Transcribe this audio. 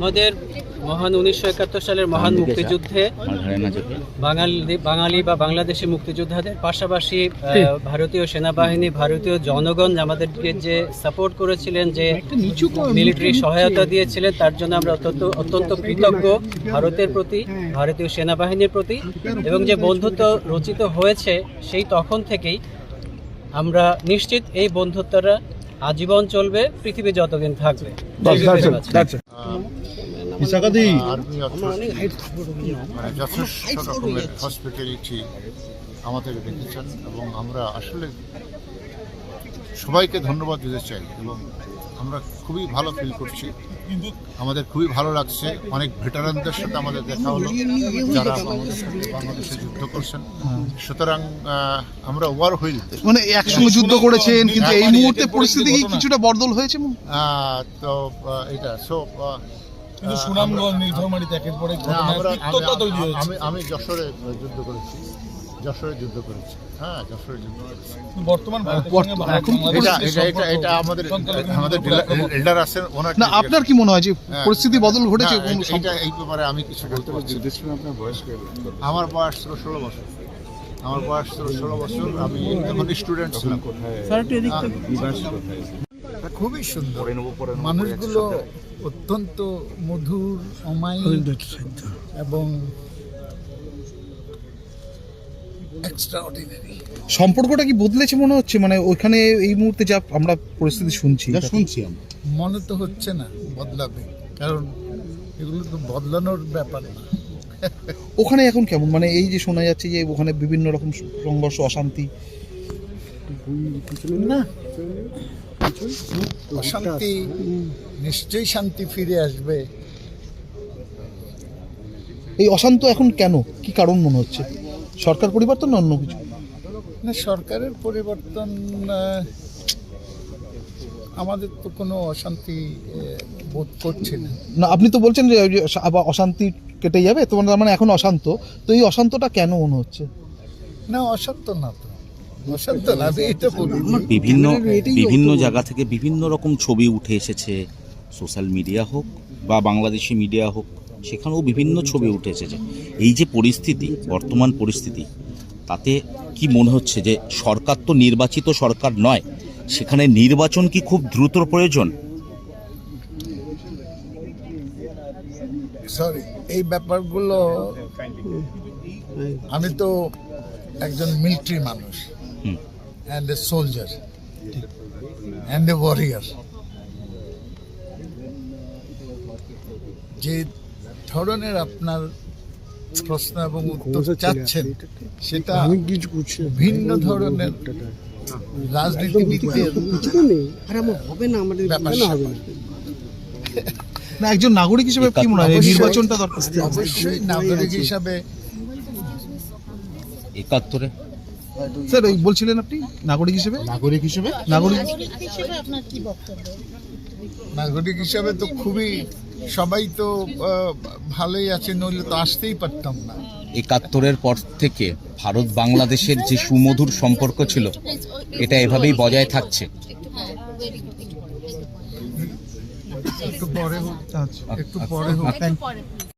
আমাদের মহান উনিশশো একাত্তর সালের মহান মুক্তিযুদ্ধে বাঙালি বাঙালি বা বাংলাদেশি মুক্তিযোদ্ধাদের পাশাপাশি ভারতীয় সেনাবাহিনী ভারতীয় জনগণ আমাদেরকে যে সাপোর্ট করেছিলেন যে মিলিটারি সহায়তা দিয়েছিলেন তার জন্য আমরা অত্যন্ত অত্যন্ত কৃতজ্ঞ ভারতের প্রতি ভারতীয় সেনাবাহিনীর প্রতি এবং যে বন্ধুত্ব রচিত হয়েছে সেই তখন থেকেই আমরা নিশ্চিত এই বন্ধুত্বটা আজীবন চলবে পৃথিবী যতদিন থাকবে। মানে যথেষ্ট রকমের হসপিটালিটি আমাদের রেখেছেন এবং আমরা আসলে সবাইকে ধন্যবাদ দিতে চাই এবং আমরা খুবই ভালো ফিল করছি। আমাদের খুবই ভালো লাগছে। অনেক ভেটারানদের সাথে আমাদের দেখা হলো যারা আমাদের সাথে বাংলাদেশে যুদ্ধ করছেন। সুতরাং আমরা ওয়ার হুইল মানে একসঙ্গে যুদ্ধ করেছেন কিন্তু এই মুহূর্তে পরিস্থিতি কিছুটা বদল হয়েছে তো এটা সো কিন্তু সুনামগঞ্জ নীলফামারীতে একের পর এক ঘটনায় তৈরি আমি- হয়েছে। আমি আমি যশোরে যুদ্ধ করেছি। যশোরে যুদ্ধ করেছি। হ্যাঁ যশোরে যুদ্ধ করেছি। বর্তমান এটা এটা এটা আমাদের আমাদের উপর আছেন ওনার না আপনার কি মনে হয় যে হ্যাঁ। পরিস্থিতি বদল ঘটেছে? এটা- এই ব্যাপারে আমি কিছু বলতে পারছি না। আমার বয়স ছিল ষোলো বছর। আমার বয়স ষোলো বছর আমি এখন স্টুডেন্ট ছিলাম। খুবই সুন্দর। মানুষগুলো অত্যন্ত মধুর অমায়িক এবং এক্সট্রা সম্পর্কটা কি বদলেছে মনে হচ্ছে? মানে ওইখানে এই মুহূর্তে যা আমরা পরিস্থিতি শুনছি শুনছি মনে তো হচ্ছে না বদলাবে কারণ এগুলো তো বদলানোর ব্যাপার না। ওখানে এখন কেমন? মানে এই যে শোনা যাচ্ছে যে ওখানে বিভিন্ন রকম সংঘর্ষ অশান্তি। অশান্তি নিশ্চয়ই শান্তি ফিরে আসবে। এই অশান্ত এখন কেন? কি কারণ মনে হচ্ছে? সরকার পরিবর্তন না অন্য কিছু? না সরকারের পরিবর্তন আমাদের তো কোনো অশান্তি বোধ করছে না। না আপনি তো বলছেন যে অশান্তি কেটে যাবে তোমার মানে এখন অশান্ত। তো এই অশান্তটা কেন মনে হচ্ছে? না অশান্ত না তো। বিভিন্ন বিভিন্ন জায়গা থেকে বিভিন্ন রকম ছবি উঠে এসেছে সোশ্যাল মিডিয়া হোক বা বাংলাদেশি মিডিয়া হোক সেখানেও বিভিন্ন ছবি উঠে এসেছে। এই যে পরিস্থিতি বর্তমান পরিস্থিতি তাতে কি মনে হচ্ছে যে সরকার তো নির্বাচিত সরকার নয় সেখানে নির্বাচন কি খুব দ্রুত প্রয়োজন? সরি এই ব্যাপারগুলো আমি তো একজন মিলিটারি মানুষ। And a soldier and a warrior যে ধরনের আপনার প্রশ্ন এবং উত্তর চাচ্ছেন সেটা ভিন্ন ধরনের রাজনীতিবিদদের ব্যাপার স্যাপার। না একজন নাগরিক হিসেবে কি মনে হয়? নির্বাচনটা দরকার অবশ্যই নাগরিক হিসাবে একাত্তরে। স্যার ওই বলছিলেন আপনি? নাগরিক হিসেবে? নাগরিক হিসেবে? নাগরিক? নাগরিক হিসাবে তো খুবই সবাই তো ভালোই আছে নইলে তো আসতেই পারতাম না। একাত্তরের পর থেকে ভারত বাংলাদেশের যে সুমধুর সম্পর্ক ছিল এটা এভাবেই বজায় থাকছে। একটু পরে হোক আচ্ছা। একটু পরে হোক।